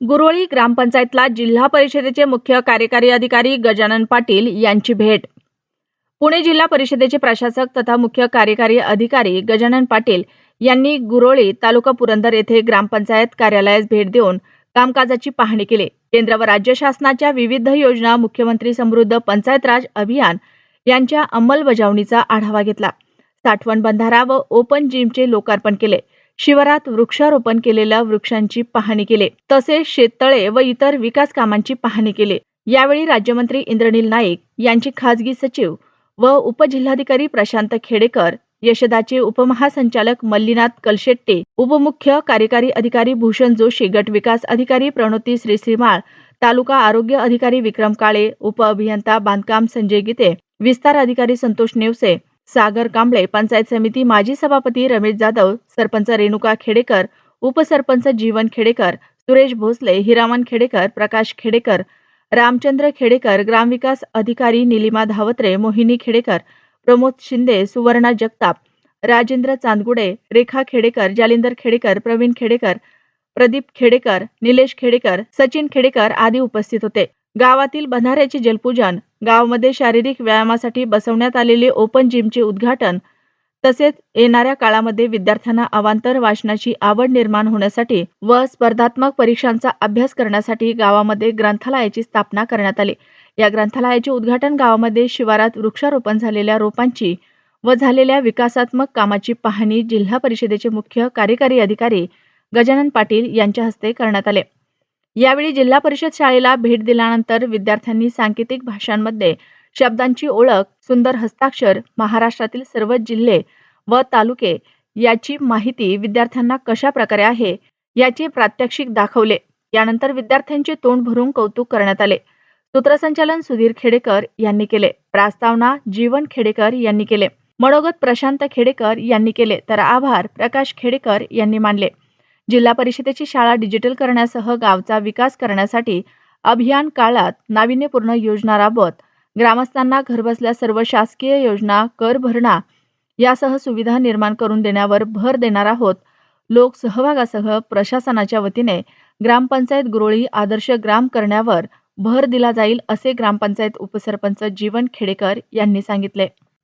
गुरोळी ग्रामपंचायतला जिल्हा परिषदेचे मुख्य कार्यकारी अधिकारी गजानन पाटील यांची भेट. पुणे जिल्हा परिषदेचे प्रशासक तथा मुख्य कार्यकारी अधिकारी गजानन पाटील यांनी गुरोळी तालुका पुरंदर येथे ग्रामपंचायत कार्यालयास भेट देऊन कामकाजाची पाहणी केली. केंद्र व राज्य शासनाच्या विविध योजना मुख्यमंत्री समृद्ध पंचायत राज अभियान यांच्या अंमलबजावणीचा आढावा घेतला. साठवण बंधारा व ओपन जिमचे लोकार्पण केले. शिवारात वृक्षारोपण केलेल्या वृक्षांची पाहणी केली. तसेच शेततळे व इतर विकास कामांची पाहणी केली. यावेळी राज्यमंत्री इंद्रनील नाईक यांची खासगी सचिव व उपजिल्हाधिकारी प्रशांत खेडेकर यशदाचे उपमहासंचालक मल्लीनाथ कलशेट्टे उपमुख्य कार्यकारी अधिकारी भूषण जोशी गट विकास अधिकारी प्रणोती श्रीश्रीमाळ तालुका आरोग्य अधिकारी विक्रम काळे उपअभियंता बांधकाम संजय गीते विस्तार अधिकारी संतोष नेवसे सागर कांबळे पंचायत समिती माजी सभापती रमेश जाधव सरपंच रेणुका खेडेकर उपसरपंच जीवन खेडेकर सुरेश भोसले हिरामन खेडेकर प्रकाश खेडेकर रामचंद्र खेडेकर ग्रामविकास अधिकारी निलिमा धावत्रे मोहिनी खेडेकर प्रमोद शिंदे सुवर्णा जगताप राजेंद्र चांदगुडे रेखा खेडेकर जालिंदर खेडेकर प्रवीण खेडेकर प्रदीप खेडेकर निलेश खेडेकर सचिन खेडेकर आदी उपस्थित होते. गावातील बंधाऱ्याचे जलपूजन गावामध्ये शारीरिक व्यायामासाठी बसवण्यात आलेले ओपन जिमचे उद्घाटन तसेच येणाऱ्या काळामध्ये विद्यार्थ्यांना अवांतर वाचनाची आवड निर्माण होण्यासाठी व स्पर्धात्मक परीक्षांचा अभ्यास करण्यासाठी गावामध्ये ग्रंथालयाची स्थापना करण्यात आली. या ग्रंथालयाचे उद्घाटन गावामध्ये शिवारात वृक्षारोपण झालेल्या रोपांची व झालेल्या विकासात्मक कामाची पाहणी जिल्हा परिषदेचे मुख्य कार्यकारी अधिकारी गजानन पाटील यांच्या हस्ते करण्यात आले. यावेळी जिल्हा परिषद शाळेला भेट दिल्यानंतर विद्यार्थ्यांनी सांकेतिक भाषांमध्ये शब्दांची ओळख सुंदर हस्ताक्षर महाराष्ट्रातील सर्व जिल्हे व तालुके याची माहिती विद्यार्थ्यांना कशा प्रकारे आहे याचे प्रात्यक्षिक दाखवले. यानंतर विद्यार्थ्यांचे तोंड भरून कौतुक करण्यात आले. सूत्रसंचालन सुधीर खेडेकर यांनी केले. प्रास्तावना जीवन खेडेकर यांनी केले. मनोगत प्रशांत खेडेकर यांनी केले. तर आभार प्रकाश खेडेकर यांनी मानले. जिल्हा परिषदेची शाळा डिजिटल करण्यासह गावचा विकास करण्यासाठी अभियान काळात नाविन्यपूर्ण योजना राबवत ग्रामस्थांना घरबसल्या सर्व शासकीय योजना कर भरणा यासह सुविधा निर्माण करून देण्यावर भर देणार आहोत. लोक सहभागासह प्रशासनाच्या वतीने ग्रामपंचायत गुरोळी आदर्श ग्राम करण्यावर भर दिला जाईल असे ग्रामपंचायत उपसरपंच जीवन खेडेकर यांनी सांगितले.